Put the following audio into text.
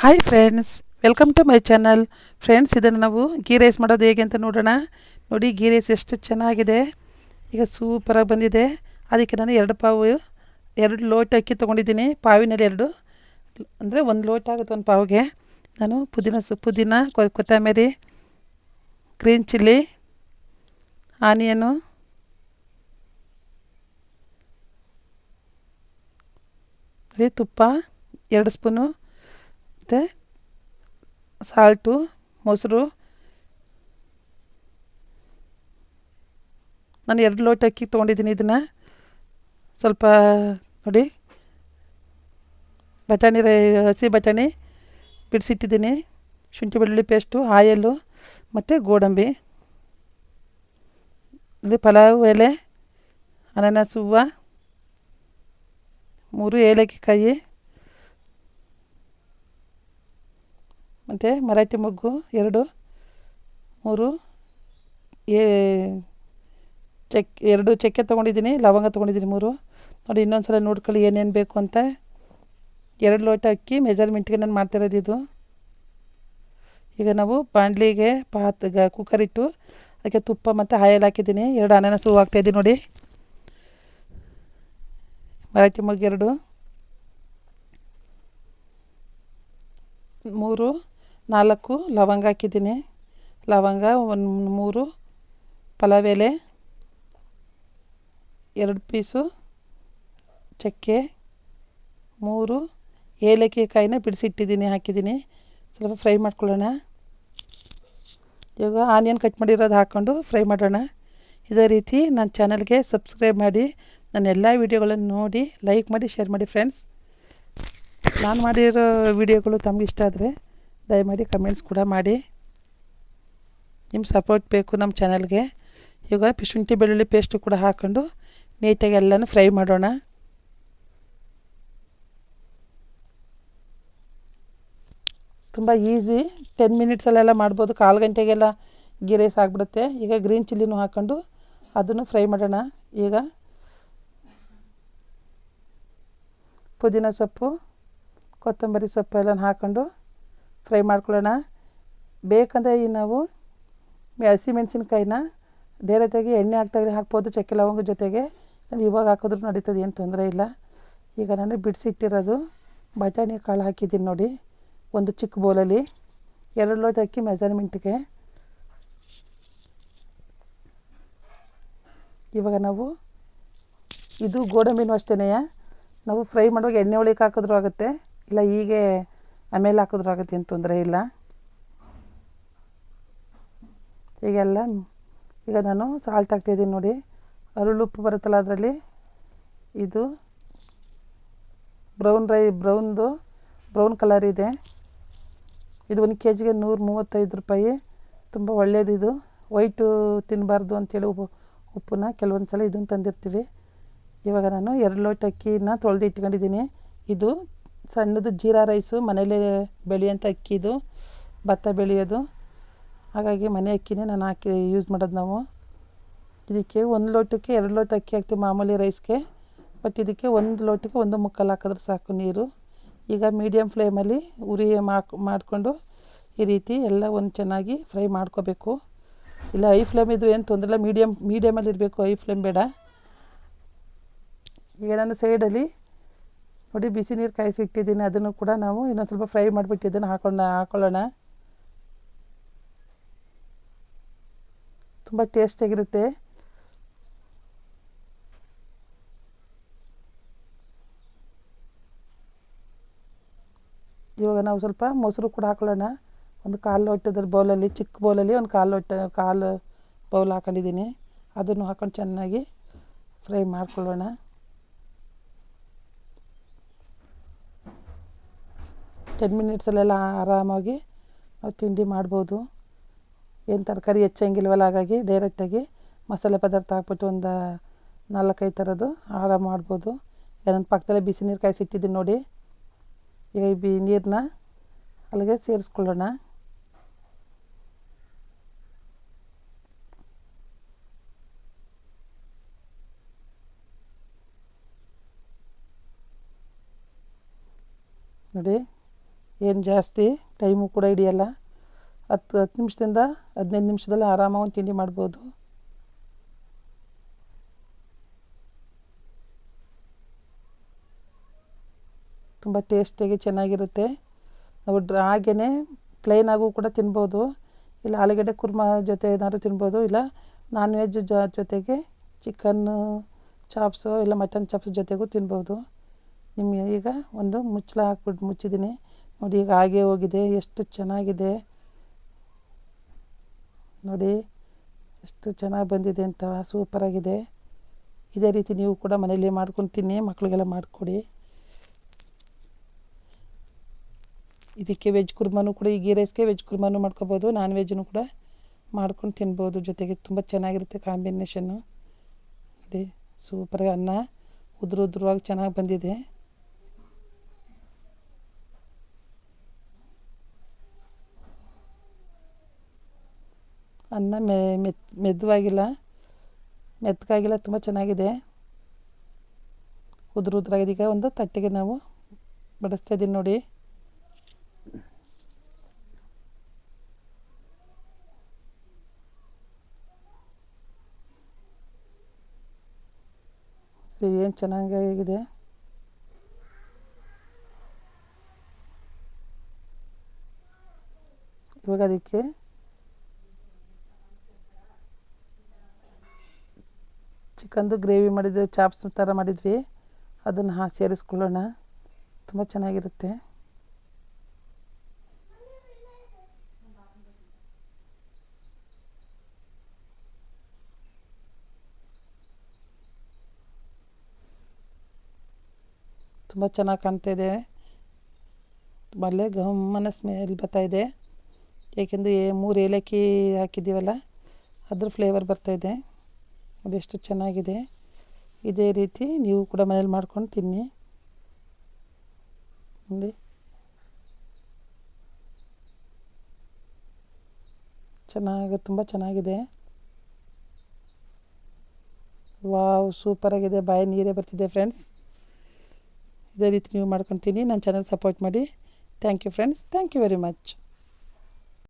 Hi friends welcome to my channel friends ಇದನ್ನು ನಾವು ghee rice ಮಾಡೋದು ಹೇಗೆ ಅಂತ ನೋಡೋಣ. ನೋಡಿ ಗೀ ರೈಸ್ ಎಷ್ಟು ಚೆನ್ನಾಗಿದೆ. ಈಗ ಸೂಪರಾಗಿ ಬಂದಿದೆ. ಅದಕ್ಕೆ ನಾನು ಎರಡು ಪಾವು, ಎರಡು ಲೋಟ ಅಕ್ಕಿ ತೊಗೊಂಡಿದ್ದೀನಿ. ಪಾವಿನಲ್ಲಿ ಎರಡು, ಅಂದರೆ ಒಂದು ಲೋಟ ಆಗುತ್ತೆ ಒಂದು ಪಾವಿಗೆ. ನಾನು ಪುದೀನ ಸೊಪ್ಪು ಪುದೀನ ಕೊತ್ತಂಬರಿ ಗ್ರೀನ್ ಚಿಲ್ಲಿ ಆನಿಯನು ತುಪ್ಪ, ಎರಡು ಸ್ಪೂನು ಮತ್ತು ಸಾಲ್ಟು, ಮೊಸರು. ನಾನು ಎರಡು ಲೋಟ ಅಕ್ಕಿ ತೊಗೊಂಡಿದ್ದೀನಿ ಇದನ್ನು. ಸ್ವಲ್ಪ ನೋಡಿ. ಬಟಾಣಿ ರೈ, ಹಸಿ ಬಟಾಣಿ ಬಿಡಿಸಿಟ್ಟಿದ್ದೀನಿ. ಶುಂಠಿ ಬೆಳ್ಳುಳ್ಳಿ ಪೇಸ್ಟು, ಆಯಲ್ಲು ಮತ್ತು ಗೋಡಂಬಿ. ಇಲ್ಲಿ ಪಲಾವ್ ಎಲೆ, ಅನಾನಸ್ ಹೂವು, ಮೂರು ಏಲಕ್ಕಿ ಕಾಯಿ. ಮತ್ತು ಮರಾಠಿ ಮೊಗ್ಗು ಎರಡು, ಮೂರು ಏ ಚಕ್, ಎರಡು ಚಕ್ಕೆ ತೊಗೊಂಡಿದ್ದೀನಿ, ಲವಂಗ ತೊಗೊಂಡಿದ್ದೀನಿ ಮೂರು. ನೋಡಿ ಇನ್ನೊಂದು ಸಲ ನೋಡ್ಕೊಳ್ಳಿ ಏನೇನು ಬೇಕು ಅಂತ. ಎರಡು ಲೋಟ ಅಕ್ಕಿ, ಮೆಜರ್ಮೆಂಟ್ಗೆ ನಾನು ಮಾಡ್ತಿರೋದು ಇದು. ಈಗ ನಾವು ಬಾಂಡ್ಲಿಗೆ ಪಾತ್ ಕುಕ್ಕರ್ ಇಟ್ಟು ಅದಕ್ಕೆ ತುಪ್ಪ ಮತ್ತು ಆಯಲ್ ಹಾಕಿದ್ದೀನಿ. ಎರಡು ಅನಾನಸು ಹಾಕ್ತಾಯಿದ್ದೀನಿ ನೋಡಿ. ಮರಾಠಿ ಮೊಗ್ಗು ಎರಡು ಮೂರು ನಾಲ್ಕು, ಲವಂಗ ಹಾಕಿದ್ದೀನಿ. ಲವಂಗ ಒಂದು ಮೂರು ಪಲಾವ್ ಎಲೆ ಎರಡು ಪೀಸು, ಚಕ್ಕೆ, ಮೂರು ಏಲಕ್ಕಿ ಕಾಯಿನ ಬಿಡಿಸಿಟ್ಟಿದ್ದೀನಿ, ಹಾಕಿದ್ದೀನಿ. ಸ್ವಲ್ಪ ಫ್ರೈ ಮಾಡ್ಕೊಳ್ಳೋಣ. ಇವಾಗ ಆನಿಯನ್ ಕಟ್ ಮಾಡಿರೋದು ಹಾಕ್ಕೊಂಡು ಫ್ರೈ ಮಾಡೋಣ. ಇದೇ ರೀತಿ ನನ್ನ ಚಾನಲ್ಗೆ ಸಬ್ಸ್ಕ್ರೈಬ್ ಮಾಡಿ, ನನ್ನ ಎಲ್ಲ ವೀಡಿಯೋಗಳನ್ನು ನೋಡಿ, ಲೈಕ್ ಮಾಡಿ, ಶೇರ್ ಮಾಡಿ, ಫ್ರೆಂಡ್ಸ್. ನಾನು ಮಾಡಿರೋ ವೀಡಿಯೋಗಳು ತಮ್ಗೆ ಇಷ್ಟ ಆದರೆ ದಯಮಾಡಿ ಕಮೆಂಟ್ಸ್ ಕೂಡ ಮಾಡಿ. ನಿಮ್ಮ ಸಪೋರ್ಟ್ ಬೇಕು ನಮ್ಮ ಚಾನಲ್ಗೆ ಇವಾಗ ಶುಂಠಿ ಬೆಳ್ಳುಳ್ಳಿ ಪೇಸ್ಟು ಕೂಡ ಹಾಕ್ಕೊಂಡು ನೀಟಾಗಿ ಎಲ್ಲನೂ ಫ್ರೈ ಮಾಡೋಣ. ತುಂಬ ಈಸಿ ಟೆನ್ ಮಿನಿಟ್ಸಲ್ಲೆಲ್ಲ ಮಾಡ್ಬೋದು. ಕಾಲು ಗಂಟೆಗೆಲ್ಲ ಗೀ ಆಗಿಬಿಡುತ್ತೆ. ಈಗ ಗ್ರೀನ್ ಚಿಲ್ಲಿನೂ ಹಾಕ್ಕೊಂಡು ಅದನ್ನು ಫ್ರೈ ಮಾಡೋಣ. ಈಗ ಪುದೀನ ಸೊಪ್ಪು, ಕೊತ್ತಂಬರಿ ಸೊಪ್ಪು ಎಲ್ಲ ಹಾಕ್ಕೊಂಡು ಫ್ರೈ ಮಾಡ್ಕೊಳ್ಳೋಣ. ಬೇಕಂದರೆ ಈ ನಾವು ಹಸಿಮೆಣ್ಸಿನ್ಕಾಯಿನ ಡೈರೆಕ್ಟಾಗಿ ಎಣ್ಣೆ ಹಾಕ್ತಾಗ ಹಾಕ್ಬೋದು, ಚಕ್ಕೆ ಲವಂಗ ಜೊತೆಗೆ. ನಾನು ಇವಾಗ ಹಾಕಿದ್ರು ನಡೀತದೆ, ಏನು ತೊಂದರೆ ಇಲ್ಲ. ಈಗ ನಾನು ಬಿಡಿಸಿಟ್ಟಿರೋದು ಬಟಾಣಿ ಕಾಳು ಹಾಕಿದ್ದೀನಿ ನೋಡಿ, ಒಂದು ಚಿಕ್ಕ ಬೌಲಲ್ಲಿ. ಎರಡು ಲೋಟ ಅಕ್ಕಿ ಮೆಜರ್ಮೆಂಟ್ಗೆ ಇವಾಗ ನಾವು ಇದು ಗೋಡಂಬಿನೂ ಅಷ್ಟೇ ನಾವು ಫ್ರೈ ಮಾಡುವಾಗ ಎಣ್ಣೆ ಒಳಗೆ ಹಾಕಿದ್ರೂ ಆಗುತ್ತೆ, ಇಲ್ಲ ಹೀಗೆ ಆಮೇಲೆ ಹಾಕಿದ್ರೂ ಆಗುತ್ತೆ, ಏನು ತೊಂದರೆ ಇಲ್ಲ. ಈಗೆಲ್ಲ ಈಗ ನಾನು ಸಾಲ್ಟ್ ಹಾಕ್ತಾಯಿದ್ದೀನಿ ನೋಡಿ. ಅರುಳು ಉಪ್ಪು ಬರುತ್ತಲ್ಲ ಅದರಲ್ಲಿ? ಇದು ಬ್ರೌನ್ ರೈ ಬ್ರೌನ್ದು ಬ್ರೌನ್ ಕಲರ್ ಇದೆ. ಇದು ಒಂದು ಕೆ ಜಿಗೆ ನೂರು ಮೂವತ್ತೈದು ರೂಪಾಯಿ. ತುಂಬ ಇದು. ವೈಟು ತಿನ್ನಬಾರ್ದು ಅಂತೇಳಿ ಉಪ್ಪು ಉಪ್ಪನ್ನ ಕೆಲವೊಂದು ಸಲ ಇದನ್ನು ತಂದಿರ್ತೀವಿ. ಇವಾಗ ನಾನು ಎರಡು ಲೋಟ ಅಕ್ಕಿನ ತೊಳೆದು ಇಟ್ಕೊಂಡಿದ್ದೀನಿ ಇದು ಸಣ್ಣದು ಜೀರಾ ರೈಸು, ಮನೇಲೇ ಬೆಳೆಯೋಂಥ ಅಕ್ಕಿದು, ಭತ್ತ ಬೆಳೆಯೋದು. ಹಾಗಾಗಿ ಮನೆ ಅಕ್ಕಿನೇ ನಾನು ಹಾಕಿ ಯೂಸ್ ಮಾಡೋದು ನಾವು. ಇದಕ್ಕೆ ಒಂದು ಲೋಟಕ್ಕೆ ಎರಡು ಲೋಟ ಅಕ್ಕಿ ಹಾಕ್ತೀವಿ ಮಾಮೂಲಿ ರೈಸ್ಗೆ. ಬಟ್ ಇದಕ್ಕೆ ಒಂದು ಲೋಟಕ್ಕೆ ಒಂದು ಮುಕ್ಕಾಲು ಹಾಕಿದ್ರೆ ಸಾಕು ನೀರು. ಈಗ ಮೀಡಿಯಮ್ ಫ್ಲೇಮಲ್ಲಿ ಉರಿ ಮಾಕ್, ಮಾಡಿಕೊಂಡು ಈ ರೀತಿ ಎಲ್ಲ ಒಂದು ಚೆನ್ನಾಗಿ ಫ್ರೈ ಮಾಡ್ಕೋಬೇಕು. ಇಲ್ಲ ಐ ಫ್ಲೇಮ್ ಇದ್ದರೂ ಏನು ತೊಂದರೆ ಇಲ್ಲ. ಮೀಡಿಯಮ್ ಮೀಡಿಯಮಲ್ಲಿ ಇರಬೇಕು. ಐ ಫ್ಲೇಮ್ ಬೇಡ. ಈಗ ನಾನು ಸೈಡಲ್ಲಿ ನೋಡಿ ಬಿಸಿ ನೀರು ಕಾಯಿಸಿ ಇಟ್ಟಿದ್ದೀನಿ ಅದನ್ನು ಕೂಡ ನಾವು ಇನ್ನೊಂದು ಸ್ವಲ್ಪ ಫ್ರೈ ಮಾಡಿಬಿಟ್ಟು ಇದನ್ನು ಹಾಕೊಂಡು ಹಾಕೊಳ್ಳೋಣ. ತುಂಬ ಟೇಸ್ಟಿಯಾಗಿರುತ್ತೆ ಇವಾಗ ನಾವು ಸ್ವಲ್ಪ ಮೊಸರು ಕೂಡ ಹಾಕೊಳ್ಳೋಣ. ಒಂದು ಕಾಲು ಲೋಟದ ಬೌಲಲ್ಲಿ ಚಿಕ್ಕ ಬೌಲಲ್ಲಿ ಒಂದು ಕಾಲು ಲೋಟ ಕಾಲು ಬೌಲ್ ಹಾಕೊಂಡಿದ್ದೀನಿ. ಅದನ್ನು ಹಾಕೊಂಡು ಚೆನ್ನಾಗಿ ಫ್ರೈ ಮಾಡ್ಕೊಳ್ಳೋಣ. ಟೆನ್ ಮಿನಿಟ್ಸಲ್ಲೆಲ್ಲ ಆರಾಮಾಗಿ ನಾವು ತಿಂಡಿ ಮಾಡ್ಬೋದು. ಏನು ತರಕಾರಿ ಹೆಚ್ಚಂಗಿಲ್ವಲ್ಲ, ಹಾಗಾಗಿ ಡೈರೆಕ್ಟಾಗಿ ಮಸಾಲೆ ಪದಾರ್ಥ ಹಾಕ್ಬಿಟ್ಟು ಒಂದು ನಾಲ್ಕೈದು ಥರದ್ದು ಆರಾಮ ಮಾಡ್ಬೋದು. ನನ್ನ ಪಕ್ಕದಲ್ಲೇ ಬಿಸಿ ನೀರು ಕಾಯಿಸಿಟ್ಟಿದ್ದೀನಿ ನೋಡಿ. ಈಗ ಈ ಬಿ ನೀರನ್ನ ಅಲ್ಲಿಗೆ ಸೇರಿಸ್ಕೊಳ್ಳೋಣ. ನೋಡಿ. ಏನು ಜಾಸ್ತಿ ಟೈಮು ಕೂಡ ಹಿಡಿಯಲ್ಲ. ಹತ್ತು ಹತ್ತು ನಿಮಿಷದಿಂದ ಹದಿನೈದು ನಿಮಿಷದಲ್ಲಿ ಆರಾಮಾಗಿ ಒಂದು ತಿಂಡಿ ಮಾಡ್ಬೋದು. ತುಂಬ ಟೇಸ್ಟಿಯಾಗಿ ಚೆನ್ನಾಗಿರುತ್ತೆ. ನಾವು ಹಾಗೆಯೇ ಹಾಗೇ ಪ್ಲೈನಾಗೂ ಕೂಡ ತಿನ್ಬೋದು. ಇಲ್ಲ ಆಲೂಗಡ್ಡೆ ಕುರ್ಮಾ ಜೊತೆ ಏನಾದರೂ ತಿನ್ಬೋದು. ಇಲ್ಲ ನಾನ್ ವೆಜ್ ಜೊತೆಗೆ ಚಿಕನ್ನು ಚಾಪ್ಸು ಇಲ್ಲ ಮಟನ್ ಚಾಪ್ಸ್ ಜೊತೆಗೂ ತಿನ್ಬೋದು. ನಿಮಗೆ ಈಗ ಒಂದು ಮುಚ್ಚಳ ಹಾಕ್ಬಿಟ್ಟು ಮುಚ್ಚಿದ್ದೀನಿ. ನೋಡಿ, ಈಗ ಹಾಗೆ ಹೋಗಿದೆ, ಎಷ್ಟು ಚೆನ್ನಾಗಿದೆ. ನೋಡಿ, ಎಷ್ಟು ಚೆನ್ನಾಗಿ ಬಂದಿದೆ ಅಂತ ಸೂಪರಾಗಿದೆ ಇದೇ ರೀತಿ ನೀವು ಕೂಡ ಮನೆಯಲ್ಲಿ ಮಾಡ್ಕೊಂಡು ತಿನ್ನಿ ಮಕ್ಕಳಿಗೆಲ್ಲ ಮಾಡಿಕೊಡಿ. ಇದಕ್ಕೆ ವೆಜ್ ಕುರ್ಮಾನು ಕೂಡ, ಈ ಗೀ ರೈಸ್ಗೆ ವೆಜ್ ಕುರ್ಮಾನು ಮಾಡ್ಕೋಬೋದು ನಾನ್ ವೆಜ್ನು ಕೂಡ ಮಾಡ್ಕೊಂಡು ತಿನ್ಬೋದು. ಜೊತೆಗೆ ತುಂಬ ಚೆನ್ನಾಗಿರುತ್ತೆ ಕಾಂಬಿನೇಷನ್ನು ನೋಡಿ ಸೂಪರಾಗಿ ಅನ್ನ, ಉದುರು ಉದುರುವಾಗಿ ಚೆನ್ನಾಗಿ ಬಂದಿದೆ. ಅನ್ನ ಮೆದುವಾಗಿಲ್ಲ. ಮೆತ್ತಗಾಗಿಲ್ಲ ತುಂಬ ಚೆನ್ನಾಗಿದೆ. ಉದುರು ಉದುರಾಗಿದೆ. ಈಗ ಒಂದು ತಟ್ಟೆಗೆ ನಾವು ಬಡಿಸ್ತಾ ಇದ್ದೀನಿ ನೋಡಿ. ಏನು ಚೆನ್ನಾಗಿದೆ ಇವಾಗ ಅದಕ್ಕೆ ಚಿಕನ್ದು ಗ್ರೇವಿ ಮಾಡಿದ್ವಿ ಚಾಪ್ಸ್ ಥರ ಮಾಡಿದ್ವಿ. ಅದನ್ನು ಹಾ, ಸೇರಿಸ್ಕೊಳ್ಳೋಣ. ತುಂಬ ಚೆನ್ನಾಗಿರುತ್ತೆ. ತುಂಬ ಚೆನ್ನಾಗಿ ಕಾಣ್ತಾ ಇದೆ. ಒಳ್ಳೆ ಘಮ್ಮನ ಸ್ಮೆಲ್ ಇದೆ. ಏಕೆಂದರೆ, ಮೂರು ಏಲಕ್ಕಿ ಹಾಕಿದ್ದೀವಲ್ಲ, ಅದ್ರ ಫ್ಲೇವರ್ ಬರ್ತಾಯಿದೆ ಅದೆಷ್ಟು ಚೆನ್ನಾಗಿದೆ. ಇದೇ ರೀತಿ ನೀವು ಕೂಡ ಮನೇಲಿ ಮಾಡ್ಕೊಂಡು ತಿನ್ನಿ. ನೋಡಿ. ಚೆನ್ನಾಗಿ, ತುಂಬ ಚೆನ್ನಾಗಿದೆ. ವಾವ್ ಸೂಪರಾಗಿದೆ ಬಾಯಿ ನೀರೇ ಬರ್ತಿದೆ ಫ್ರೆಂಡ್ಸ್. ಇದೇ ರೀತಿ ನೀವು ಮಾಡ್ಕೊತೀನಿ ನನ್ನ ಚಾನಲ್ ಸಪೋರ್ಟ್ ಮಾಡಿ. Thank you friends. Thank you very much.